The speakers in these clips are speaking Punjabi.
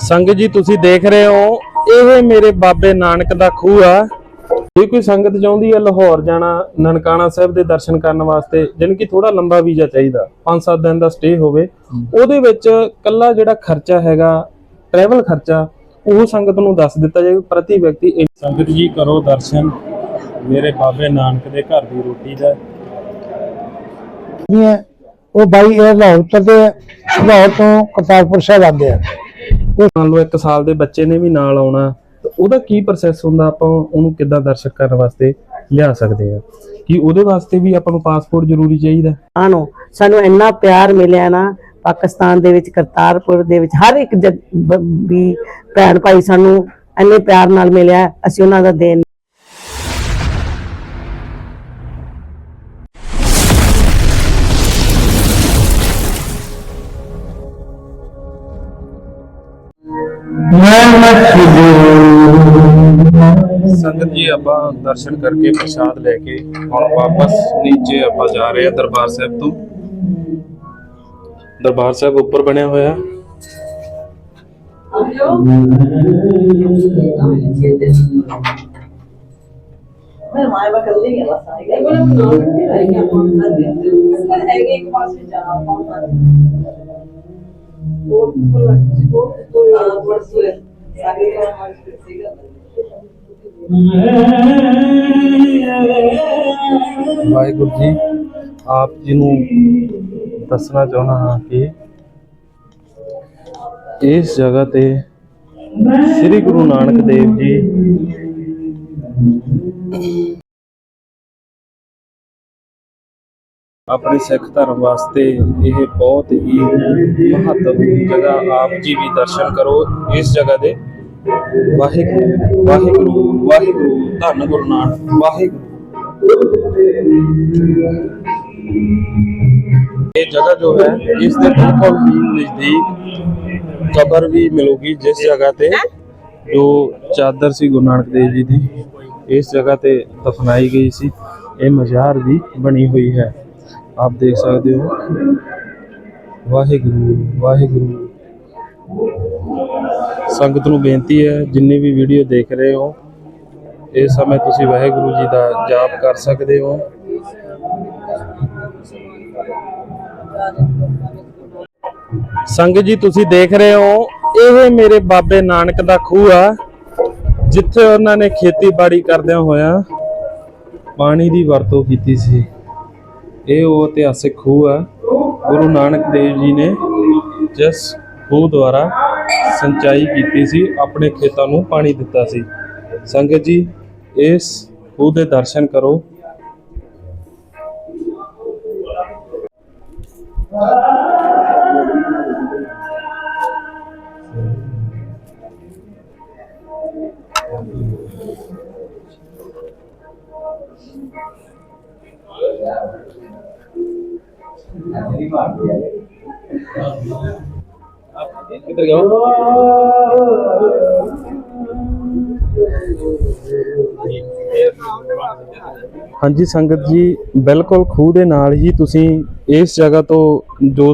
ਸੰਗਤ ਜੀ ਤੁਸੀਂ ਦੇਖ ਰਹੇ ਹੋ ਇਹ ਮੇਰੇ ਬਾਬੇ ਨਾਨਕ ਦਾ ਖੂਹ ਆ। ਜੇ ਕੋਈ ਸੰਗਤ ਚਾਹੁੰਦੀ ਹੈ ਲਾਹੌਰ ਜਾਣਾ ਨਨਕਾਣਾ ਸਾਹਿਬ ਦੇ ਦਰਸ਼ਨ ਕਰਨ ਵਾਸਤੇ ਜਾਣੀ ਕਿ ਥੋੜਾ ਲੰਬਾ ਵੀਜ਼ਾ ਚਾਹੀਦਾ 5-7 ਦਿਨ ਦਾ ਸਟੇ ਹੋਵੇ ਉਹਦੇ ਵਿੱਚ ਕੱਲਾ ਜਿਹੜਾ ਖਰਚਾ ਹੈਗਾ ਟਰੈਵਲ ਖਰਚਾ ਉਹ ਸੰਗਤ ਨੂੰ ਦੱਸ ਦਿੱਤਾ ਜਾਏ ਪ੍ਰਤੀ ਵਿਅਕਤੀ ਸੰਗਤ ਜੀ ਕਰੋ ਦਰਸ਼ਨ। ਮੇਰੇ ਬਾਬੇ ਨਾਨਕ ਦੇ ਘਰ ਦੀ ਰੋਟੀ ਦਾ। ਉਹ ਬਾਈ ਇਹ ਲਾਹੌਰ ਆ, ਲਾਹੌਰ ਤੋਂ ਕਰਤਾਰਪੁਰ ਸਾਹਿਬ ਆਉਂਦੇ ਆ। ਮੰਨ ਲਓ 1 ਸਾਲ ਦੇ ਬੱਚੇ ਨੇ ਵੀ ਨਾਲ ਆਉਣਾ ਉਹਦਾ ਕੀ ਪ੍ਰੋਸੈਸ ਹੁੰਦਾ? ਆਪਾਂ ਉਹਨੂੰ ਕਿੱਦਾਂ ਦਰਸ਼ਕ ਕਰਨ ਵਾਸਤੇ ਲਿਆ ਸਕਦੇ ਆ ਕਿ ਉਹਦੇ ਵਾਸਤੇ ਵੀ ਆਪਾਂ ਨੂੰ ਪਾਸਪੋਰਟ ਜ਼ਰੂਰੀ ਚਾਹੀਦਾ? ਆਣੋ ਸਾਨੂੰ ਇੰਨਾ ਪਿਆਰ ਮਿਲਿਆ ਨਾ, ਪਾਕਿਸਤਾਨ ਦੇ ਵਿੱਚ, ਕਰਤਾਰਪੁਰ ਦੇ ਵਿੱਚ, ਹਰ ਇੱਕ ਵੀ ਭੈਣ ਭਾਈ ਸਾਨੂੰ ਇੰਨੇ ਪਿਆਰ ਨਾਲ ਮਿਲਿਆ, ਅਸੀਂ ਉਹਨਾਂ ਦਾ ਦੇਣ ਸੰਗਤ ਜੀ, ਆਪਾਂ ਦਰਸ਼ਨ ਕਰਕੇ ਪ੍ਰਸ਼ਾਦ ਲੈ ਕੇ ਹੁਣ ਵਾਪਸ ਨੀਚੇ ਆਪਾਂ ਜਾ ਰਹੇ ਆ ਦਰਬਾਰ ਸਾਹਿਬ ਤੋਂ। ਦਰਬਾਰ ਸਾਹਿਬ ਉੱਪਰ ਬਣਿਆ ਹੋਇਆ। ਮੈਂ ਮਾਇਆ ਬਾ ਕਰ ਲਈ ਬਸ ਆਏਗਾ ਇਹ ਬੋਲੇ ਬਣਾ ਕੇ ਆਏਗਾ ਆਪਾਂ ਹੈਗੇ ਇੱਕ ਪਾਸੇ ਜਾਣਾ ਆਪਾਂ ਉਹ ਉਹ ਉਹ ਤੋਂ ਬੜ ਸੋਏ ਸਾਰੇ ਦਾ ਮਾਰ ਸੀਗਾ ਵਾਹਿਗੁਰੂ ਜੀ, ਆਪ ਜੀ ਨੂੰ ਦੱਸਣਾ ਚਾਹੁੰਦਾ ਹਾਂ ਕਿ ਇਸ ਜਗ੍ਹਾ ਤੇ ਸ੍ਰੀ ਗੁਰੂ ਨਾਨਕ ਦੇਵ ਜੀ ਆਪਣੇ ਸਿੱਖ ਧਰਮ ਵਾਸਤੇ ਇਹ ਬਹੁਤ ਹੀ ਮਹੱਤਵਪੂਰਨ ਜਗ੍ਹਾ ਆਪ ਜੀ ਵੀ ਦਰਸ਼ਨ ਕਰੋ ਇਸ ਜਗ੍ਹਾ ਦੇ। ਵਾਹਿਗੁਰੂ ਵਾਹਿਗੁਰੂ ਵਾਹਿਗੁਰੂ ਧੰਨ ਗੁਰੂ ਨਾਨਕ ਵਾਹਿਗੁਰੂ। ਇਹ ਜਗ੍ਹਾ ਜੋ ਹੈ ਇਸ ਦੇ ਬਿਲਕੁਲ ਹੀ ਨਜ਼ਦੀਕ ਕਬਰ ਵੀ ਮਿਲੂਗੀ ਜਿਸ ਜਗ੍ਹਾ ਤੇ ਜੋ ਚਾਦਰ ਸੀ ਗੁਰੂ ਨਾਨਕ ਦੇਵ ਜੀ ਦੀ ਇਸ ਜਗ੍ਹਾ ਤੇ ਦਫਨਾਈ ਗਈ ਸੀ। ਇਹ ਮਜ਼ਾਰ ਵੀ ਬਣੀ ਹੋਈ ਹੈ। ਆਪ ਦੇਖ ਸਕਦੇ ਹੋ। ਵਾਹਿਗੁਰੂ ਵਾਹਿਗੁਰੂ। ਸੰਗਤ ਨੂੰ ਬੇਨਤੀ ਹੈ, ਜਿੰਨੀ ਵੀ ਵੀਡੀਓ ਦੇਖ ਰਹੇ ਹੋ, ਇਸ ਸਮੇਂ ਤੁਸੀਂ ਵਾਹਿਗੁਰੂ ਜੀ ਦਾ ਜਾਪ ਕਰ ਸਕਦੇ ਹੋ। ਸੰਗਤ ਜੀ, ਤੁਸੀਂ ਦੇਖ ਰਹੇ ਹੋ, ਇਹ ਮੇਰੇ ਬਾਬੇ ਨਾਨਕ ਦਾ ਖੂਹ ਆ, ਜਿੱਥੇ ਉਹਨਾਂ ਨੇ ਖੇਤੀਬਾੜੀ ਕਰਦਿਆਂ ਹੋਇਆ ਪਾਣੀ ਦੀ ਵਰਤੋਂ ਕੀਤੀ ਸੀ। ਇਹ ਉਹ ਇਤਿਹਾਸਿਕ ਖੂਹ ਆ, ਗੁਰੂ ਨਾਨਕ ਦੇਵ ਜੀ ਨੇ ਜਿਸ ਖੂਹ ਦੁਆਰਾ ਸਿੰਚਾਈ ਕੀਤੀ ਸੀ, ਆਪਣੇ ਖੇਤਾਂ ਨੂੰ ਪਾਣੀ ਦਿੱਤਾ ਸੀ। ਸੰਗਤ ਜੀ, ਇਸ ਖੂਹ ਦੇ ਦਰਸ਼ਨ ਕਰੋ। ਕਿੱਧਰ ਗਿਆ ਹਾਂਜੀ ਸੰਗਤ ਜੀ, ਬਿਲਕੁਲ ਖੂਹ ਦੇ ਨਾਲ ਹੀ ਤੁਸੀਂ ਇਸ ਜਗ੍ਹਾ ਤੋਂ ਜੋ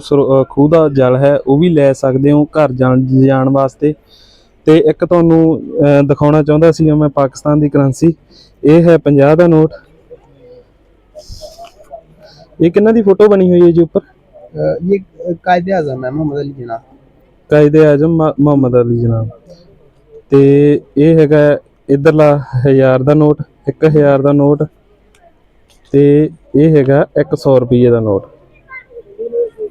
ਖੂਹ ਦਾ ਜਲ ਹੈ, ਉਹ ਵੀ ਲੈ ਸਕਦੇ ਹੋ ਘਰ ਜਾਣ ਜਾਣ ਵਾਸਤੇ। ਤੇ ਇੱਕ ਤੁਹਾਨੂੰ ਦਿਖਾਉਣਾ ਚਾਹੁੰਦਾ ਸੀ ਮੈਂ ਪਾਕਿਸਤਾਨ ਦੀ ਕਰੰਸੀ। ਇਹ ਹੈ 50 ਦਾ ਨੋਟ। ਇਹ ਕਿੰਨਾ ਦੀ ਫੋਟੋ ਬਣੀ ਹੋਈ ਹੈ ਜੀ ਉੱਪਰ? ਇਹ ਕਾਇਦੇ ਆਜ਼ਮ ਹੈ ਮੁਹੰਮਦ ਅਲੀ ਜਿਨਾ ਕਾਇਦੇ ਆਜ਼ਮ ਮੁਹੰਮਦ ਅਲੀ ਜਨਾਬ। ਤੇ ਇਹ ਹੈਗਾ ਇਧਰਲਾ 1000 ਦਾ ਨੋਟ 1000 ਦਾ ਨੋਟ, ਤੇ ਇਹ ਹੈਗਾ 100 ਰੁਪਏ ਦਾ ਨੋਟ।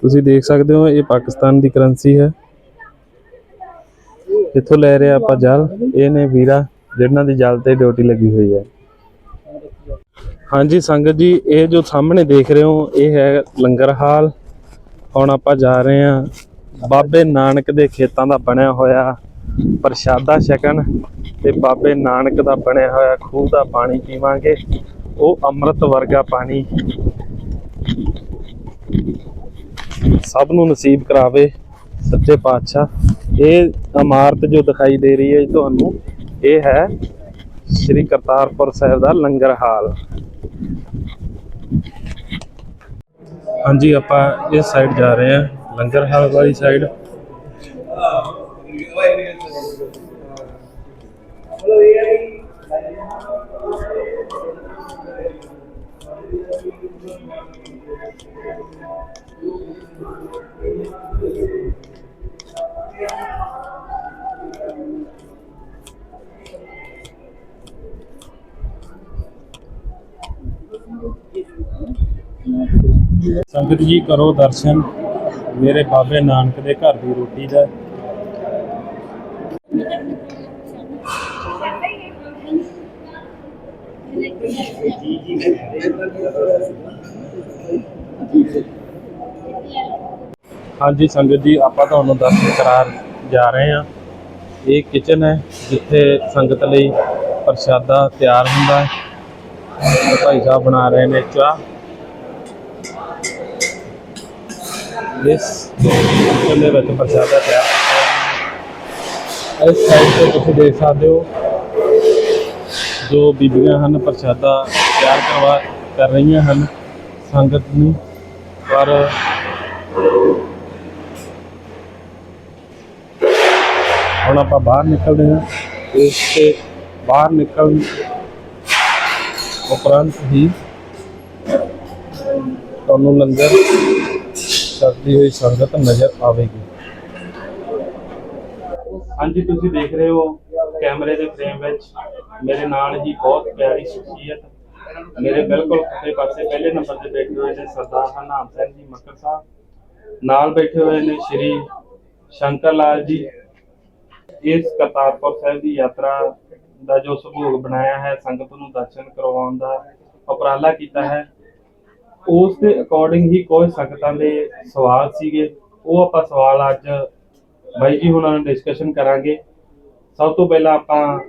ਤੁਸੀਂ ਦੇਖ ਸਕਦੇ ਹੋ, ਇਹ ਪਾਕਿਸਤਾਨ ਦੀ ਕਰੰਸੀ ਹੈ। ਇੱਥੋਂ ਲੈ ਰਿਹਾ ਆਪਾਂ ਜਲ। ਇਹ ਨੇ ਵੀਰਾ, ਜਿਹਨਾਂ ਦੀ ਜਲ ਤੇ ਡਿਊਟੀ ਲੱਗੀ ਹੋਈ ਹੈ। ਹਾਂਜੀ, ਸੰਗਤ ਜੀ, ਇਹ ਜੋ ਸਾਹਮਣੇ ਦੇਖ ਰਹੇ ਹੋ, ਇਹ ਹੈ ਲੰਗਰ ਹਾਲ। ਹੁਣ ਆਪਾਂ ਜਾ ਰਹੇ ਹਾਂ ਬਾਬੇ ਨਾਨਕ ਦੇ ਖੇਤਾਂ ਦਾ ਬਣਿਆ ਹੋਇਆ ਪ੍ਰਸ਼ਾਦਾ ਛਕਣ ਤੇ ਬਾਬੇ ਨਾਨਕ ਦਾ ਬਣਿਆ ਹੋਇਆ ਖੂਹ ਦਾ ਪਾਣੀ ਪੀਵਾਂਗੇ। ਉਹ ਅੰਮ੍ਰਿਤ ਵਰਗਾ ਪਾਣੀ ਸਭ ਨੂੰ ਨਸੀਬ ਕਰਾਵੇ ਸੱਚੇ ਪਾਤਸ਼ਾਹ। ਇਹ ਇਮਾਰਤ ਜੋ ਦਿਖਾਈ ਦੇ ਰਹੀ ਹੈ ਤੁਹਾਨੂੰ, ਇਹ ਹੈ ਸ੍ਰੀ ਕਰਤਾਰਪੁਰ ਸਾਹਿਬ ਦਾ ਲੰਗਰ ਹਾਲ। ਹਾਂਜੀ, ਆਪਾਂ ਇਸ ਸਾਈਡ ਜਾ ਰਹੇ ਹਾਂ। ਲੰਗਰ ਹਾਲ ਵਾਲੀ ਸਾਈਡ ਸੰਗਤ ਜੀ ਕਰੋ ਦਰਸ਼ਨ। ਮੇਰੇ ਬਾਬੇ ਨਾਨਕ ਦੇ ਘਰ ਦੀ ਰੋਟੀ ਦਾ। ਹਾਂਜੀ ਸੰਗਤ ਜੀ, ਆਪਾਂ ਤੁਹਾਨੂੰ ਦਰਸ਼ਨ ਕਰਾ ਜਾ ਰਹੇ ਹਾਂ। ਇਹ ਕਿਚਨ ਹੈ, ਜਿੱਥੇ ਸੰਗਤ ਲਈ ਪ੍ਰਸ਼ਾਦਾ ਤਿਆਰ ਹੁੰਦਾ ਹੈ। ਭਾਈ ਸਾਹਿਬ ਬਣਾ ਰਹੇ ਨੇ ਚਾਹ। ਇਸ ਦੇ ਵਿੱਚ ਪ੍ਰਸ਼ਾਦਾ ਤਿਆਰ ਕੀਤਾ ਇਸ ਸਾਈਡ ਤੇ ਤੁਸੀਂ ਦੇਖ ਸਕਦੇ ਹੋ, ਜੋ ਬੀਬੀਆਂ ਹਨ ਪ੍ਰਸ਼ਾਦਾ ਤਿਆਰ ਕਰਵਾ ਕਰ ਰਹੀਆਂ ਹਨ ਸੰਗਤ ਨੂੰ। ਪਰ ਹੁਣ ਆਪਾਂ ਬਾਹਰ ਨਿਕਲਦੇ ਹਾਂ। ਇਸ ਤੇ ਬਾਹਰ ਨਿਕਲਣ ਉਪਰੰਤ ਹੀ ਤੁਹਾਨੂੰ ਲੰਗਰ ਛਕਦੀ ਹੋਈ ਸੰਗਤ ਨਜ਼ਰ ਆਵੇਗੀ। ਹਾਂਜੀ, ਤੁਸੀਂ ਦੇਖ ਰਹੇ ਹੋ ਕੈਮਰੇ ਦੇ ਫਰੇਮ ਵਿੱਚ। ਮੇਰੇ ਨਾਲ ਹੀ ਬਹੁਤ ਪਿਆਰੀ ਸ਼ਖਸੀਅਤ, ਮੇਰੇ ਬਿਲਕੁਲ ਖੱਬੇ ਪਾਸੇ ਪਹਿਲੇ ਨੰਬਰ ਤੇ ਬੈਠੇ ਹੋਏ ਨੇ ਸਰਦਾਰ ਹਰਨਾਮ ਸਿੰਘ ਜੀ ਮੱਕਰ ਸਾਹਿਬ। ਨਾਲ ਬੈਠੇ ਹੋਏ ਨੇ ਸ਼੍ਰੀ ਸ਼ੰਕਰ ਲਾਲ ਜੀ। ਇਸ ਕਰਤਾਰਪੁਰ ਸਾਹਿਬ ਦੀ ਯਾਤਰਾ ਦਾ ਜੋ ਸੁਭੋਗ ਬਣਾਇਆ ਹੈ, ਸੰਗਤ ਨੂੰ ਦਰਸ਼ਨ ਕਰਵਾਉਣ ਦਾ ਉਪਰਾਲਾ ਕੀਤਾ ਹੈ। ਉਸ ਦੇ ਅਕੋਰਡਿੰਗ ਹੀ ਕੋਈ ਸੰਗਤਾਂ ਦੇ ਸਵਾਲ ਸੀਗੇ। ਉਹ ਆਪਾਂ ਸਵਾਲ ਅੱਜ ਬਾਈ ਜੀ ਹੁਣਾਂ ਨਾਲ ਡਿਸਕਸ਼ਨ ਕਰਾਂਗੇ। ਸਭ ਤੋਂ ਪਹਿਲਾਂ ਆਪਾਂ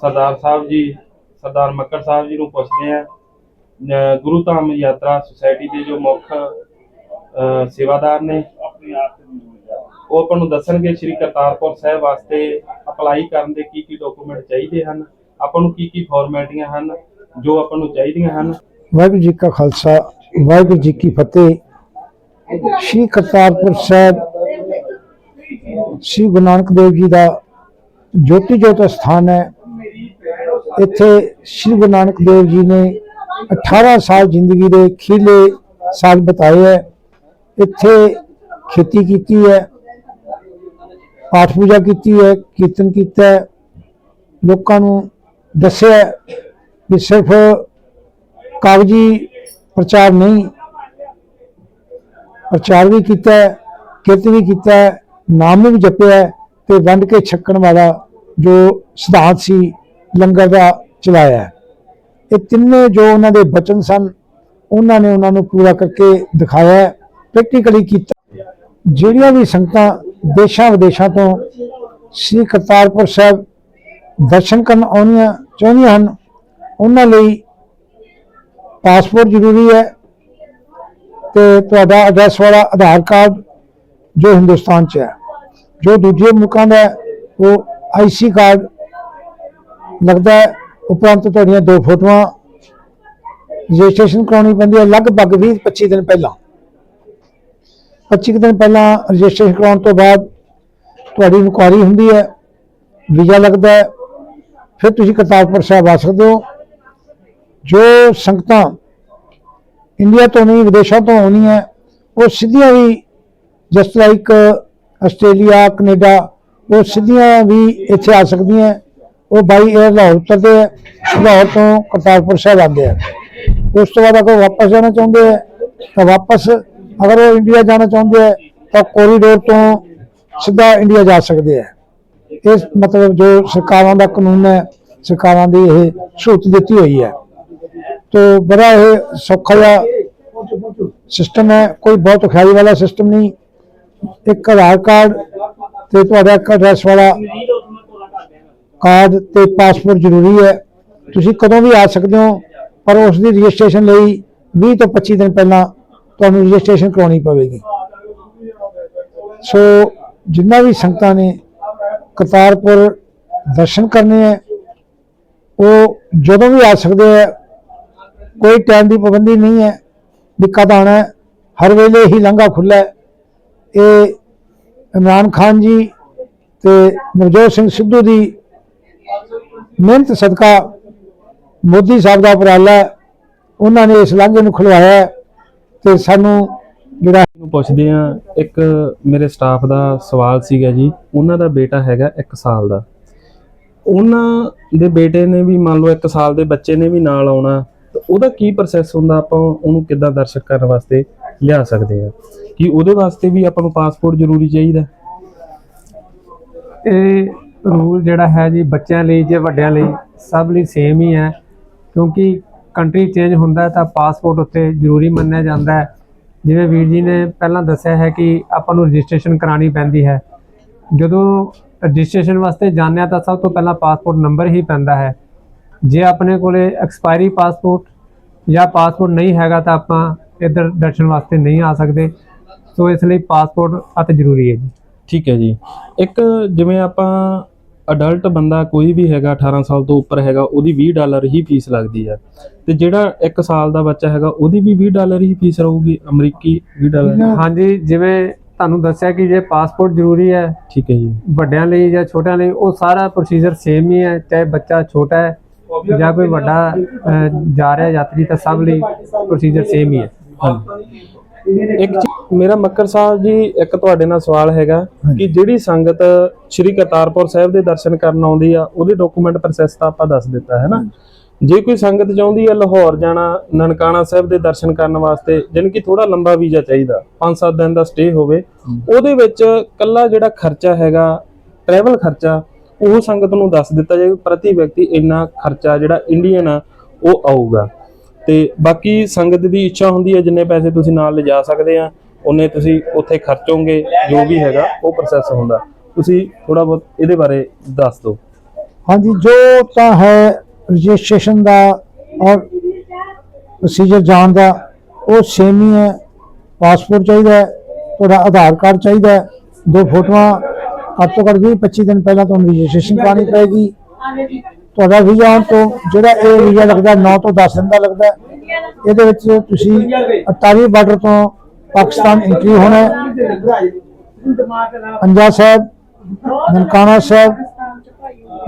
ਸਰਦਾਰ ਸਾਹਿਬ ਜੀ ਸਰਦਾਰ ਮੱਕੜ ਸਾਹਿਬ ਜੀ ਨੂੰ ਪੁੱਛਦੇ ਅਹ ਗੁਰੂ ਧਾਮ ਯਾਤਰਾ ਸੁਸਾਇਟੀ ਦੇ ਜੋ ਮੁੱਖ ਸੇਵਾਦਾਰ ਨੇ ਉਹ ਆਪਾਂ ਨੂੰ ਦੱਸਣਗੇ ਸ੍ਰੀ ਕਰਤਾਰਪੁਰ ਸਾਹਿਬ ਵਾਸਤੇ ਅਪਲਾਈ ਕਰਨ ਦੇ ਕੀ ਕੀ ਡਾਕੂਮੈਂਟ ਚਾਹੀਦੇ ਹਨ। ਆਪਾਂ ਨੂੰ ਕੀ ਕੀ ਫਾਰਮੈਟੀਆਂ ਹਨ ਜੋ ਆਪਾਂ ਨੂੰ ਚਾਹੀਦੀਆਂ ਹਨ। ਵਾਹਿਗੁਰੂ ਜੀ ਕਾ ਖਾਲਸਾ, ਵਾਹਿਗੁਰੂ ਜੀ ਕੀ ਫਤਿਹ। ਸ਼੍ਰੀ ਕਰਤਾਰਪੁਰ ਸਾਹਿਬ, ਸ਼੍ਰੀ ਗੁਰੂ ਨਾਨਕ ਦੇਵ ਜੀ ਦਾ ਜੋਤੀ ਜੋਤ ਸਥਾਨ ਹੈ। ਇੱਥੇ ਸ਼੍ਰੀ ਗੁਰੂ ਨਾਨਕ ਦੇਵ ਜੀ ਨੇ 18 ਸਾਲ ਜ਼ਿੰਦਗੀ ਦੇ ਖੀਲੇ ਸਾਲ ਬਿਤਾਏ ਹੈ। ਇੱਥੇ ਖੇਤੀ ਕੀਤੀ ਹੈ, ਪਾਠ ਪੂਜਾ ਕੀਤੀ ਹੈ, ਕੀਰਤਨ ਕੀਤਾ ਲੋਕਾਂ ਨੂੰ ਦੱਸਿਆ ਹੈ ਵੀ ਸਿਰਫ ਕਾਗਜੀ ਪ੍ਰਚਾਰ ਨਹੀਂ ਪ੍ਰਚਾਰ ਵੀ ਕੀਤਾ ਕਿਰਤ ਵੀ ਕੀਤਾ ਹੈ, ਨਾਮ ਵੀ ਜਪਿਆ ਹੈ ਤੇ ਵੰਡ ਕੇ ਛਕਣ ਵਾਲਾ ਜੋ ਸਿਧਾਂਤ ਸੀ ਲੰਗਰ ਦਾ ਚਲਾਇਆ ਇਹ ਤਿੰਨੇ ਜੋ ਉਹਨਾਂ ਦੇ ਬਚਨ ਸਨ ਉਹਨਾਂ ਨੇ ਉਹਨਾਂ ਨੂੰ ਪੂਰਾ ਕਰਕੇ ਦਿਖਾਇਆ ਪ੍ਰੈਕਟੀਕਲੀ ਕੀਤਾ। ਜਿਹੜੀਆਂ ਵੀ ਸੰਗਤਾਂ ਦੇਸ਼ਾਂ ਵਿਦੇਸ਼ਾਂ ਤੋਂ ਸ੍ਰੀ ਕਰਤਾਰਪੁਰ ਸਾਹਿਬ ਦਰਸ਼ਨ ਕਰਨ ਆਉਣੀਆਂ ਚਾਹੁੰਦੀਆਂ ਹਨ ਉਹਨਾਂ ਲਈ ਪਾਸਪੋਰਟ ਜ਼ਰੂਰੀ ਹੈ ਤੇ ਤੁਹਾਡਾ ਐਡਰੈਸ ਵਾਲਾ ਆਧਾਰ ਕਾਰਡ ਜੋ ਹਿੰਦੁਸਤਾਨ 'ਚ ਹੈ। ਜੋ ਦੂਜੇ ਮੁਲਕਾਂ ਦਾ ਹੈ, ਉਹ ਆਈਸੀ ਕਾਰਡ ਲੱਗਦਾ ਹੈ। ਉਪਰੰਤ ਤੁਹਾਡੀਆਂ ਦੋ ਫੋਟੋਆਂ ਰਜਿਸਟ੍ਰੇਸ਼ਨ ਕਰਾਉਣੀ ਪੈਂਦੀ ਹੈ ਲਗਭਗ 20 25 ਦਿਨ ਪਹਿਲਾਂ। 25 ਕੁ ਦਿਨ ਪਹਿਲਾਂ ਰਜਿਸਟ੍ਰੇਸ਼ਨ ਕਰਾਉਣ ਤੋਂ ਬਾਅਦ ਤੁਹਾਡੀ ਇਨਕੁਆਇਰੀ ਹੁੰਦੀ ਹੈ ਵੀਜ਼ਾ ਲੱਗਦਾ ਹੈ। ਫਿਰ ਤੁਸੀਂ ਕਰਤਾਰਪੁਰ ਸਾਹਿਬ ਆ ਸਕਦੇ ਹੋ। ਜੋ ਸੰਗਤਾਂ ਇੰਡੀਆ ਤੋਂ ਨਹੀਂ, ਵਿਦੇਸ਼ਾਂ ਤੋਂ ਆਉਣੀਆਂ ਉਹ ਸਿੱਧੀਆਂ ਵੀ ਜਸਟ ਲਾਈਕ ਆਸਟ੍ਰੇਲੀਆ, ਕੈਨੇਡਾ, ਉਹ ਸਿੱਧੀਆਂ ਵੀ ਇੱਥੇ ਆ ਸਕਦੀਆਂ ਉਹ ਬਾਈ 에ਅਰ ਲਾਹੌਰ ਉਤਰਦੇ ਹੈ, ਲਾਹੌਰ ਤੋਂ ਕਰਤਾਰਪੁਰ ਸਾਹਿਬ ਆਉਂਦੇ ਆ ਉਸ ਤੋਂ ਬਾਅਦ ਅਗਰ ਵਾਪਸ ਜਾਣਾ ਚਾਹੁੰਦੇ ਹੈ, ਤਾਂ ਵਾਪਸ ਅਗਰ ਉਹ ਇੰਡੀਆ ਜਾਣਾ ਚਾਹੁੰਦੇ ਹੈ, ਤਾਂ ਕੋਰੀਡੋਰ ਤੋਂ ਸਿੱਧਾ ਇੰਡੀਆ ਜਾ ਸਕਦੇ ਹੈ। ਇਸ ਮਤਲਬ ਜੋ ਸਰਕਾਰਾਂ ਦਾ ਕਾਨੂੰਨ ਹੈ, ਸਰਕਾਰਾਂ ਦੀ ਇਹ ਸਹੂਲਤ ਦਿੱਤੀ ਹੋਈ ਹੈ। ਤੋ ਬੜਾ ਇਹ ਸੌਖਾ ਜਿਹਾ ਸਿਸਟਮ ਹੈ ਕੋਈ ਬਹੁਤ ਖਿਆਲੀ ਵਾਲਾ ਸਿਸਟਮ ਨਹੀਂ। ਇੱਕ ਆਧਾਰ ਕਾਰਡ ਤੇ ਤੁਹਾਡਾ ਇੱਕ ਐਡਰੈਸ ਵਾਲਾ ਕਾਰਡ ਤੇ ਪਾਸਪੋਰਟ ਜ਼ਰੂਰੀ ਹੈ। ਤੁਸੀਂ ਕਦੋਂ ਵੀ ਆ ਸਕਦੇ ਹੋ ਪਰ ਉਸ ਦੀ ਰਜਿਸਟ੍ਰੇਸ਼ਨ ਲਈ 20 ਤੋਂ 25 ਦਿਨ ਪਹਿਲਾਂ ਤੁਹਾਨੂੰ ਰਜਿਸਟ੍ਰੇਸ਼ਨ ਕਰਾਉਣੀ ਪਵੇਗੀ। ਸੋ ਜਿੰਨਾ ਵੀ ਸੰਗਤਾਂ ਨੇ ਕਰਤਾਰਪੁਰ ਦਰਸ਼ਨ ਕਰਨੇ ਹੈ ਉਹ ਜਦੋਂ ਵੀ ਆ ਸਕਦੇ ਹੈ ਕੋਈ ਟਾਈਮ ਦੀ ਪਾਬੰਦੀ ਨਹੀਂ ਹੈ। ਵੀ ਕਦ ਆਉਣਾ ਹਰ ਵੇਲੇ ਹੀ ਲੰਘਾ ਖੁੱਲਾ ਇਹ ਇਮਰਾਨ ਖਾਨ ਜੀ ਤੇ ਨਵਜੋਤ ਸਿੰਘ ਸਿੱਧੂ ਦੀ ਮਿਹਨਤ ਸਦਕਾ ਮੋਦੀ ਸਾਹਿਬ ਦਾ ਉਪਰਾਲਾ ਉਹਨਾਂ ਨੇ ਇਸ ਲਾਂਘੇ ਨੂੰ ਖੁਲਵਾਇਆ ਹੈ ਤੇ ਸਾਨੂੰ ਜਿਹੜਾ ਨੂੰ ਪੁੱਛਦੇ ਆ ਇੱਕ ਮੇਰੇ ਸਟਾਫ ਦਾ ਸਵਾਲ ਸੀਗਾ ਜੀ। ਉਹਨਾਂ ਦਾ ਬੇਟਾ ਹੈਗਾ 1 ਸਾਲ ਦਾ। ਉਹਨਾਂ ਦੇ ਬੇਟੇ ਨੇ ਵੀ ਮੰਨ ਲਓ 1 ਸਾਲ ਦੇ ਬੱਚੇ ਨੇ ਵੀ ਨਾਲ ਆਉਣਾ। ਉਹਦਾ ਕੀ ਪ੍ਰੋਸੈਸ ਹੁੰਦਾ? ਆਪਾਂ ਉਹਨੂੰ ਕਿੱਦਾਂ ਦਰਸ਼ਕ ਕਰਨ ਵਾਸਤੇ ਲਿਆ ਸਕਦੇ ਆ ਕਿ ਉਹਦੇ ਵਾਸਤੇ ਵੀ ਆਪਾਂ ਨੂੰ ਪਾਸਪੋਰਟ ਜ਼ਰੂਰੀ ਚਾਹੀਦਾ? ਇਹ ਰੂਲ ਜਿਹੜਾ ਹੈ ਜੀ, ਬੱਚਿਆਂ ਲਈ ਜੇ ਵੱਡਿਆਂ ਲਈ ਸਭ ਲਈ ਸੇਮ ਹੀ ਹੈ। ਕਿਉਂਕਿ ਕੰਟਰੀ ਚੇਂਜ ਹੁੰਦਾ ਤਾਂ ਪਾਸਪੋਰਟ ਉੱਤੇ ਜ਼ਰੂਰੀ ਮੰਨਿਆ ਜਾਂਦਾ ਹੈ। ਜਿਵੇਂ ਵੀਰ ਜੀ ਨੇ ਪਹਿਲਾਂ ਦੱਸਿਆ ਹੈ ਕਿ ਆਪਾਂ ਨੂੰ ਰਜਿਸਟ੍ਰੇਸ਼ਨ ਕਰਾਉਣੀ ਪੈਂਦੀ ਹੈ। ਜਦੋਂ ਰਜਿਸਟ੍ਰੇਸ਼ਨ ਵਾਸਤੇ ਜਾਂਦੇ ਹਾਂ ਤਾਂ ਸਭ ਤੋਂ ਪਹਿਲਾਂ ਪਾਸਪੋਰਟ ਨੰਬਰ ਹੀ ਪੈਂਦਾ ਹੈ। ਜੇ ਆਪਣੇ ਕੋਲੇ ਐਕਸਪਾਇਰੀ ਪਾਸਪੋਰਟ ਜਾਂ ਪਾਸਪੋਰਟ ਨਹੀਂ ਹੈਗਾ ਤਾਂ ਆਪਾਂ ਇੱਧਰ ਦਰਸ਼ਨ ਵਾਸਤੇ ਨਹੀਂ ਆ ਸਕਦੇ। ਸੋ ਇਸ ਲਈ ਪਾਸਪੋਰਟ ਅਤ ਜ਼ਰੂਰੀ ਹੈ ਜੀ। ਠੀਕ ਹੈ ਜੀ। ਇੱਕ ਜਿਵੇਂ ਆਪਾਂ ਅਡਲਟ ਬੰਦਾ ਕੋਈ ਵੀ ਹੈਗਾ 18 ਸਾਲ ਤੋਂ ਉੱਪਰ ਹੈਗਾ ਉਹਦੀ 20 ਡਾਲਰ ਹੀ ਫੀਸ ਲੱਗਦੀ ਹੈ। ਤੇ ਜਿਹੜਾ 1 ਸਾਲ ਦਾ ਬੱਚਾ ਹੈਗਾ ਉਹਦੀ ਵੀ 20 ਡਾਲਰ ਹੀ ਫੀਸ ਰਹੂਗੀ ਅਮਰੀਕੀ 20 ਡਾਲਰ। ਹਾਂਜੀ ਜਿਵੇਂ ਤੁਹਾਨੂੰ ਦੱਸਿਆ ਕਿ ਜੇ ਪਾਸਪੋਰਟ ਜ਼ਰੂਰੀ ਹੈ ਠੀਕ ਹੈ ਜੀ। ਵੱਡਿਆਂ ਲਈ ਜਾਂ ਛੋਟਿਆਂ ਲਈ ਉਹ ਸਾਰਾ ਪ੍ਰੋਸੀਜਰ ਸੇਮ ਹੀ ਹੈ ਚਾਹੇ ਬੱਚਾ ਛੋਟਾ ਹੈ ਜਾਂ ਕੋਈ ਵੱਡਾ ਜਾ ਰਿਹਾ ਯਾਤਰੀ ਤਾਂ ਸਭ ਲਈ ਪ੍ਰੋਸੀਜਰ ਸੇਮ ਹੀ ਹੈ। ਇੱਕ ਮੇਰਾ ਮੱਕਰ ਸਾਹਿਬ ਜੀ ਇੱਕ ਤੁਹਾਡੇ ਨਾਲ ਸਵਾਲ ਹੈਗਾ ਕਿ ਜਿਹੜੀ ਸੰਗਤ ਸ੍ਰੀ ਕਰਤਾਰਪੁਰ ਸਾਹਿਬ ਦੇ ਦਰਸ਼ਨ ਕਰਨ ਆਉਂਦੀ ਆ ਉਹਦੇ ਡਾਕੂਮੈਂਟ ਪ੍ਰੋਸੈਸ ਤਾਂ ਆਪਾਂ ਦੱਸ ਦਿੱਤਾ ਹੈ ਨਾ? ਜੇ ਕੋਈ ਸੰਗਤ ਚਾਹੁੰਦੀ ਹੈ ਲਾਹੌਰ ਜਾਣਾ ਨਨਕਾਣਾ ਸਾਹਿਬ ਦੇ ਦਰਸ਼ਨ ਕਰਨ ਵਾਸਤੇ ਜਾਣੀ ਕਿ ਥੋੜਾ ਲੰਬਾ ਵੀਜ਼ਾ ਚਾਹੀਦਾ 5-7 ਦਿਨ ਦਾ ਸਟੇ ਹੋਵੇ ਉਹਦੇ ਵਿੱਚ ਕੱਲਾ ਜਿਹੜਾ ਖਰਚਾ ਹੈਗਾ ਟਰੈਵਲ ਖਰਚਾ ਉਹ ਸੰਗਤ ਨੂੰ ਦੱਸ ਦਿੱਤਾ ਜਾਵੇ ਪ੍ਰਤੀ ਵਿਅਕਤੀ ਇੰਨਾ ਖਰਚਾ ਜਿਹੜਾ ਇੰਡੀਅਨ ਆ, ਉਹ ਆਊਗਾ। ਤੇ ਬਾਕੀ ਸੰਗਤ ਦੀ ਇੱਛਾ ਹੁੰਦੀ ਹੈ ਜਿੰਨੇ ਪੈਸੇ ਤੁਸੀਂ ਨਾਲ ਲਿਜਾ ਸਕਦੇ ਆ ਉਹਨੇ ਤੁਸੀਂ ਉੱਥੇ ਖਰਚੋਗੇ, ਜੋ ਵੀ ਹੈਗਾ, ਉਹ ਪ੍ਰੋਸੈਸ ਹੁੰਦਾ। ਤੁਸੀਂ ਥੋੜਾ ਬਹੁਤ ਇਹਦੇ ਬਾਰੇ ਦੱਸ ਦਿਓ। ਹਾਂਜੀ, ਜੋ ਤਾਂ ਹੈ ਰਜਿਸਟ੍ਰੇਸ਼ਨ ਦਾ ਔਰ ਪ੍ਰੋਸੀਜਰ ਜਾਣ ਦਾ, ਉਹ ਸੇਮ ਹੀ ਹੈ। ਪਾਸਪੋਰਟ ਚਾਹੀਦਾ ਹੈ, ਤੁਹਾਡਾ ਆਧਾਰ ਕਾਰਡ ਚਾਹੀਦਾ ਹੈ, ਦੋ ਫੋਟੋਆਂ ਘੱਟ ਤੋਂ ਘੱਟ 20 25 ਦਿਨ ਪਹਿਲਾਂ ਤੁਹਾਨੂੰ ਰਜਿਸਟ੍ਰੇਸ਼ਨ ਕਰਾਉਣੀ ਪਏਗੀ। ਤੁਹਾਡਾ ਵੀਜ਼ਾ ਆਉਣ ਤੋਂ ਜਿਹੜਾ ਇਹ ਵੀਜ਼ਾ ਲੱਗਦਾ 9 ਤੋਂ 10 ਦਿਨ ਦਾ ਲੱਗਦਾ ਇਹਦੇ ਵਿੱਚ ਤੁਸੀਂ 28 ਬਾਰਡਰ ਤੋਂ ਪਾਕਿਸਤਾਨ ਐਂਟਰੀ ਹੋਣਾ ਹੈ। ਪੰਜਾਬ ਸਾਹਿਬ, ਨਨਕਾਣਾ ਸਾਹਿਬ,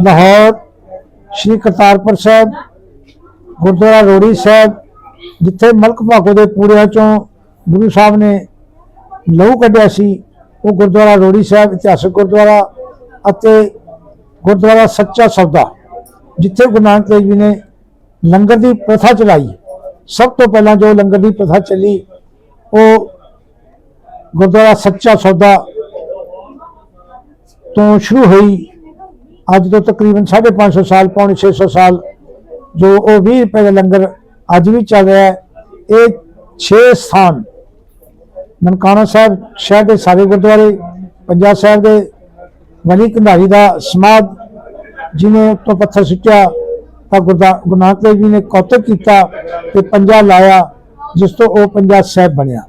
ਲਾਹੌਰ, ਸ਼੍ਰੀ ਕਰਤਾਰਪੁਰ ਸਾਹਿਬ, ਗੁਰਦੁਆਰਾ ਰੋੜੀ ਸਾਹਿਬ, ਜਿੱਥੇ ਮਲਕ ਭਾਗੋ ਦੇ ਪੂਰਿਆਂ ਚੋਂ ਗੁਰੂ ਸਾਹਿਬ ਨੇ ਲਹੂ ਕੱਢਿਆ ਸੀ। ਉਹ ਗੁਰਦੁਆਰਾ ਰੋੜੀ ਸਾਹਿਬ, ਇਤਿਹਾਸਕ ਗੁਰਦੁਆਰਾ ਅਤੇ ਗੁਰਦੁਆਰਾ ਸੱਚਾ ਸੌਦਾ, ਜਿੱਥੇ ਗੁਰੂ ਨਾਨਕ ਦੇਵ ਜੀ ਨੇ ਲੰਗਰ ਦੀ ਪ੍ਰਥਾ ਚਲਾਈ। ਸਭ ਤੋਂ ਪਹਿਲਾਂ ਜੋ ਲੰਗਰ ਦੀ ਪ੍ਰਥਾ ਚੱਲੀ, ਉਹ ਗੁਰਦੁਆਰਾ ਸੱਚਾ ਸੌਦਾ ਤੋਂ ਸ਼ੁਰੂ ਹੋਈ। ਅੱਜ ਤੋਂ ਤਕਰੀਬਨ 550 ਸਾਲ, ਪੌਣੇ 600 ਸਾਲ ਜੋ ਉਹ 20 ਰੁਪਏ ਦਾ ਲੰਗਰ ਅੱਜ ਵੀ ਚੱਲ ਰਿਹਾ ਹੈ। ਇਹ 6 ਸਥਾਨ ਨਨਕਾਣਾ ਸਾਹਿਬ ਸ਼ਹਿਰ ਦੇ ਸਾਰੇ ਗੁਰਦੁਆਰੇ, ਪੰਜਾਬ ਸਾਹਿਬ ਦੇ ਵਲੀ ਕੰਧਾਰੀ ਦਾ ਸਮਾਧ ਜਿਹਨੇ ਉੱਤੋਂ ਪੱਥਰ ਸੁੱਟਿਆ, ਤਾਂ ਗੁਰਦਾ, ਗੁਰੂ ਨਾਨਕ ਦੇਵ ਜੀ ਨੇ ਕੌਤਕ ਕੀਤਾ ਤੇ ਪੰਜਾ ਲਾਇਆ, ਜਿਸ ਤੋਂ ਉਹ ਪੰਜਾ ਸਾਹਿਬ ਬਣਿਆ।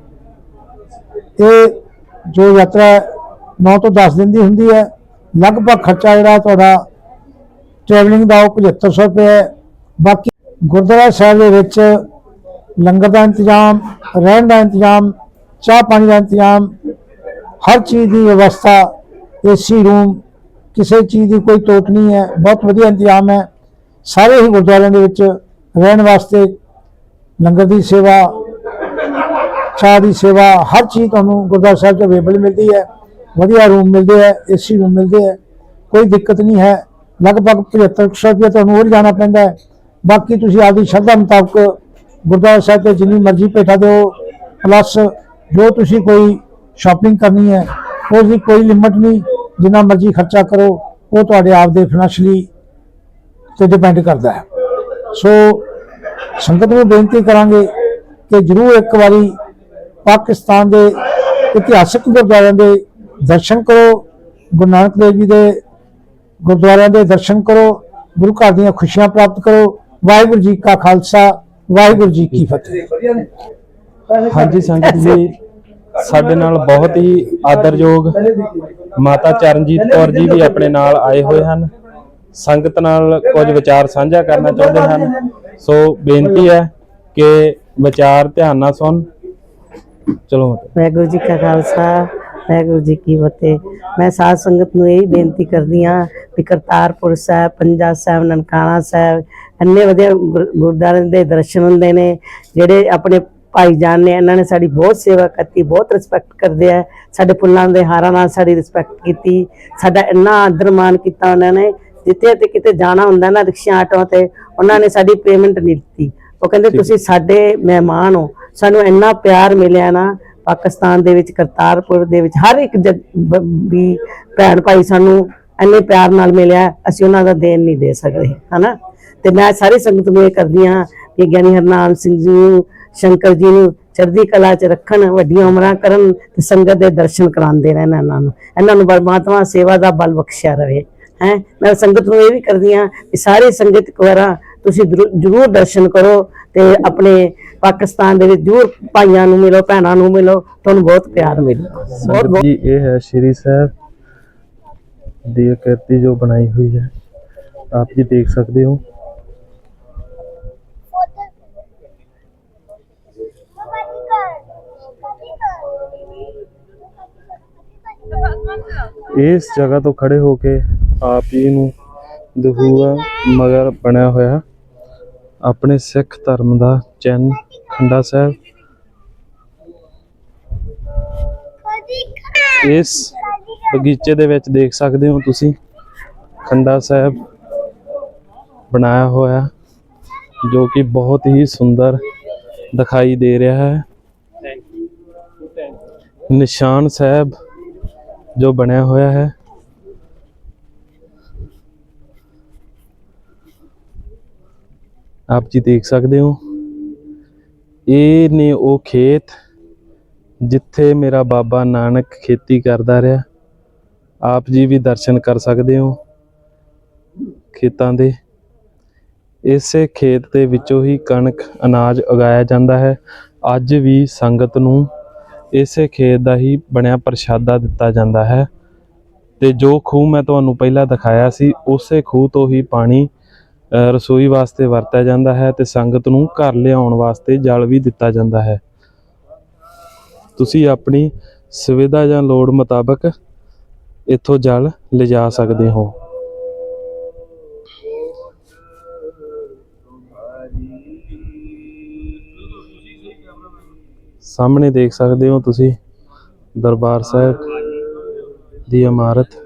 ਇਹ ਜੋ ਯਾਤਰਾ 9 ਤੋਂ 10 ਦਿਨ ਦੀ ਹੁੰਦੀ ਹੈ, ਲਗਭਗ ਖਰਚਾ ਜਿਹੜਾ ਤੁਹਾਡਾ ਟਰੈਵਲਿੰਗ ਦਾ ਉਹ 7500 ਰੁਪਏ ਹੈ। ਬਾਕੀ ਗੁਰਦੁਆਰਾ ਸਾਹਿਬ ਦੇ ਵਿੱਚ ਲੰਗਰ ਦਾ ਇੰਤਜ਼ਾਮ, ਰਹਿਣ ਦਾ ਇੰਤਜ਼ਾਮ ਚਾਹ ਪਾਣੀ ਦਾ ਇੰਤਜ਼ਾਮ, ਹਰ ਚੀਜ਼ ਦੀ ਵਿਵਸਥਾ, ਏਸੀ ਰੂਮ, ਕਿਸੇ ਚੀਜ਼ ਦੀ ਕੋਈ ਟੋਟ ਨਹੀਂ ਹੈ, ਬਹੁਤ ਵਧੀਆ ਇੰਤਜ਼ਾਮ ਹੈ। ਸਾਰੇ ਹੀ ਗੁਰਦੁਆਰਿਆਂ ਦੇ ਵਿੱਚ ਰਹਿਣ ਵਾਸਤੇ ਲੰਗਰ ਦੀ ਸੇਵਾ, ਚਾਹ ਦੀ ਸੇਵਾ, ਹਰ ਚੀਜ਼ ਤੁਹਾਨੂੰ ਗੁਰਦੁਆਰਾ ਸਾਹਿਬ 'ਚ ਅਵੇਲੇਬਲ ਮਿਲਦੀ ਹੈ। ਵਧੀਆ ਰੂਮ ਮਿਲਦੇ ਹੈ, ਏਸੀ ਰੂਮ ਮਿਲਦੇ ਹੈ, ਕੋਈ ਦਿੱਕਤ ਨਹੀਂ ਹੈ। ਲਗਭਗ 7500 ਰੁਪਏ ਤੁਹਾਨੂੰ ਹੋਰ ਜਾਣਾ ਪੈਂਦਾ ਹੈ। ਬਾਕੀ ਤੁਸੀਂ ਆਪਦੀ ਸ਼ਰਧਾ ਮੁਤਾਬਕ ਗੁਰਦੁਆਰਾ ਸਾਹਿਬ ਤੇ ਜਿੰਨੀ ਮਰਜ਼ੀ ਭੇਟਾ ਦਿਓ ਪਲੱਸ ਜੋ ਤੁਸੀਂ ਕੋਈ ਸ਼ਾਪਿੰਗ ਕਰਨੀ ਹੈ ਉਸ ਦੀ ਕੋਈ ਲਿਮਟ ਨਹੀਂ, ਜਿੰਨਾ ਮਰਜ਼ੀ ਖਰਚਾ ਕਰੋ, ਉਹ ਤੁਹਾਡੇ ਆਪ ਦੇ ਫਾਈਨੈਂਸ਼ਲੀ ਤੇ ਡਿਪੈਂਡ ਕਰਦਾ ਹੈ। ਸੋ ਸੰਗਤ ਨੂੰ ਬੇਨਤੀ ਕਰਾਂਗੇ ਕਿ ਜਰੂਰ ਇੱਕ ਵਾਰੀ ਪਾਕਿਸਤਾਨ ਦੇ ਇਤਿਹਾਸਕ ਗੁਰਦੁਆਰਿਆਂ ਦੇ ਦਰਸ਼ਨ ਕਰੋ, ਗੁਰੂ ਨਾਨਕ ਦੇਵ ਜੀ ਦੇ ਗੁਰਦੁਆਰਿਆਂ ਦੇ ਦਰਸ਼ਨ ਕਰੋ, ਗੁਰੂ ਘਰ ਦੀਆਂ ਖੁਸ਼ੀਆਂ ਪ੍ਰਾਪਤ ਕਰੋ। ਵਾਹਿਗੁਰੂ ਜੀ ਕਾ ਖਾਲਸਾ, ਵਾਹਿਗੁਰੂ ਜੀ ਕੀ ਫਤਿਹ। ਹਾਂਜੀ ਸੰਗਤ ਜੀ, ਸਾਡੇ ਨਾਲ ਬਹੁਤ ਹੀ ਆਦਰਯੋਗ ਮਾਤਾ ਚਰਨਜੀਤ ਕੌਰ ਜੀ ਵੀ ਆਪਣੇ ਨਾਲ ਆਏ ਹੋਏ ਹਨ। ਸੰਗਤ ਨਾਲ ਕੁਝ ਵਿਚਾਰ ਸਾਂਝਾ ਕਰਨਾ ਚਾਹੁੰਦੇ ਹਨ। ਸੋ ਬੇਨਤੀ ਹੈ ਕਿ ਵਿਚਾਰ ਧਿਆਨ ਨਾਲ ਸੁਣ। ਚਲੋ ਵਾਹਿਗੁਰੂ ਜੀ ਕਾ ਖਾਲਸਾ, ਵਾਹਿਗੁਰੂ ਜੀ ਕੀ ਫਤਿਹ। ਮੈਂ ਸਾਧ ਸੰਗਤ ਨੂੰ ਇਹ ਬੇਨਤੀ ਕਰਦੀ ਹਾਂ ਕਿ ਕਰਤਾਰਪੁਰ ਸਾਹਿਬ ਪੰਜਾ ਸਾਹਿਬ, ਨਨਕਾਣਾ ਸਾਹਿਬ, ਇੰਨੇ ਵਧੀਆ ਗੁਰ- ਦੇ ਦਰਸ਼ਨ ਹੁੰਦੇ ਨੇ, ਜਿਹੜੇ ਆਪਣੇ ਭਾਈ ਜਾਨ ਨੇ ਇਹਨਾਂ ਨੇ ਸਾਡੀ ਬਹੁਤ ਸੇਵਾ ਕੀਤੀ ਬਹੁਤ ਰਿਸਪੈਕਟ ਕਰਦੇ ਆ। ਸਾਡੇ ਫੁੱਲਾਂ ਦੇ ਹਾਰਾਂ ਨਾਲ ਸਾਡੀ ਰਿਸਪੈਕਟ ਕੀਤੀ। ਸਾਡਾ ਇੰਨਾ ਆਦਰ ਮਾਣ ਕੀਤਾ ਉਹਨਾਂ ਨੇ। ਜਿੱਥੇ ਤੇ ਕਿਤੇ ਜਾਣਾ ਹੁੰਦਾ ਨਾ ਰਿਕਸ਼ਾ ਆਟੋ ਤੇ ਉਹਨਾਂ ਨੇ ਸਾਡੀ ਪੇਮੈਂਟ ਨਹੀਂ ਦਿੱਤੀ। ਉਹ ਕਹਿੰਦੇ ਤੁਸੀਂ ਸਾਡੇ ਮਹਿਮਾਨ ਹੋ। ਸਾਨੂੰ ਇੰਨਾ ਪਿਆਰ ਮਿਲਿਆ ਨਾ ਪਾਕਿਸਤਾਨ ਦੇ ਵਿੱਚ ਕਰਤਾਰਪੁਰ ਦੇ ਵਿੱਚ ਹਰ ਇੱਕ ਵੀ ਭੈਣ ਭਾਈ ਸਾਨੂੰ ਇੰਨੇ ਪਿਆਰ ਨਾਲ ਮਿਲਿਆ ਅਸੀਂ ਉਹਨਾਂ ਦਾ ਦੇਣ ਨਹੀਂ ਦੇ ਸਕਦੇ ਹਨਾ? ਤੇ ਮੈਂ ਸਾਰੀ ਸੰਗਤ ਨੂੰ ਇਹ ਕਰਦੀ ਹਾਂ ਕਿ ਗਿਆਨੀ ਹਰਨਾਮ ਸਿੰਘ ਜੀ ਨੂੰ ਸ਼ੰਕਰ ਜੀ ਨੂੰ ਚੜ੍ਹਦੀ ਕਲਾ 'ਚ ਰੱਖਣ, ਵੱਡੀਆਂ ਉਮਰਾਂ ਕਰਨ ਤੇ ਸੰਗਤ ਦੇ ਦਰਸ਼ਨ ਕਰਾਉਂਦੇ ਰਹਿਣ ਇਹਨਾਂ ਨੂੰ। ਇਹਨਾਂ ਨੂੰ ਪਰਮਾਤਮਾ ਸੇਵਾ ਦਾ ਬਲ ਬਖਸ਼ਿਆ ਰਵੇ। ਹੈ? ਮੈਂ ਸੰਗਤ ਨੂੰ ਇਹ ਵੀ ਕਰਦੀ ਹਾਂ ਕਿ ਸਾਰੀ ਸੰਗਤ ਇੱਕ ਤੁਸੀਂ ਜ਼ਰੂਰ ਦਰਸ਼ਨ ਕਰੋ ਤੇ ਆਪਣੇ ਪਾਕਿਸਤਾਨ ਦੇ ਵਿੱਚ ਜ਼ਰੂਰ ਭਾਈਆਂ ਨੂੰ ਮਿਲੋ, ਭੈਣਾਂ ਨੂੰ ਮਿਲੋ, ਤੁਹਾਨੂੰ ਬਹੁਤ ਪਿਆਰ ਮਿਲੂ। ਬਹੁਤ ਜੀ, ਇਹ ਹੈ ਸ਼੍ਰੀ ਸਾਹਿਬ ਦੀ ਆਕ੍ਰਿਤੀ ਜੋ ਬਣਾਈ ਹੋਈ ਹੈ। ਆਪ ਜੀ ਦੇਖ ਸਕਦੇ ਹੋ। ਇਸ ਜਗ੍ਹਾ ਤੋਂ ਖੜੇ ਹੋ ਕੇ ਆਪ ਜੀ ਨੂੰ ਦਹੂਆ ਮਗਰ ਬਣਿਆ ਹੋਇਆ ਆਪਣੇ ਸਿੱਖ ਧਰਮ ਦਾ ਚਿੰਨ ਖੰਡਾ ਸਾਹਿਬ। ਇਸ ਬਗੀਚੇ ਦੇ ਵਿੱਚ ਦੇਖ ਸਕਦੇ ਹੋ ਤੁਸੀਂ, ਖੰਡਾ ਸਾਹਿਬ ਬਣਾਇਆ ਹੋਇਆ ਜੋ ਕਿ ਬਹੁਤ ਹੀ ਸੁੰਦਰ ਦਿਖਾਈ ਦੇ ਰਿਹਾ ਹੈ। ਨਿਸ਼ਾਨ ਸਾਹਿਬ ਜੋ ਬਣਿਆ ਹੋਇਆ ਹੈ। ਆਪ ਜੀ ਦੇਖ ਸਕਦੇ ਹੋ। ਇਹ ਨੇ ਉਹ ਖੇਤ ਜਿੱਥੇ ਮੇਰਾ ਬਾਬਾ ਨਾਨਕ ਖੇਤੀ ਕਰਦਾ ਰਿਹਾ। ਆਪ ਜੀ ਵੀ ਦਰਸ਼ਨ ਕਰ ਸਕਦੇ ਹੋ ਖੇਤਾਂ ਦੇ। ਇਸੇ ਖੇਤ ਦੇ ਵਿੱਚੋਂ ਹੀ ਕਣਕ ਅਨਾਜ ਉਗਾਇਆ ਜਾਂਦਾ ਹੈ। ਅੱਜ ਵੀ ਸੰਗਤ ਨੂੰ ਇਸੇ ਖੇਤ ਦਾ ਹੀ ਬਣਿਆ ਪ੍ਰਸ਼ਾਦਾ ਦਿੱਤਾ ਜਾਂਦਾ ਹੈ। ਤੇ ਜੋ ਖੂਹ ਮੈਂ ਤੁਹਾਨੂੰ ਪਹਿਲਾਂ ਦਿਖਾਇਆ ਸੀ, ਉਸੇ ਖੂਹ ਤੋਂ ਹੀ ਪਾਣੀ ਰਸੋਈ ਵਾਸਤੇ ਵਰਤਿਆ ਜਾਂਦਾ ਹੈ ਤੇ ਸੰਗਤ ਨੂੰ ਘਰ ਲਿਆਉਣ ਵਾਸਤੇ ਜਲ ਵੀ ਦਿੱਤਾ ਜਾਂਦਾ ਹੈ। ਤੁਸੀਂ ਆਪਣੀ ਸੁਵਿਧਾ ਜਾਂ ਲੋੜ ਮੁਤਾਬਕ ਇੱਥੋਂ ਜਲ ਲਿਜਾ ਸਕਦੇ ਹੋ। ਸਾਹਮਣੇ ਦੇਖ ਸਕਦੇ ਹੋ ਤੁਸੀਂ ਦਰਬਾਰ ਸਾਹਿਬ ਦੀ ਇਮਾਰਤ।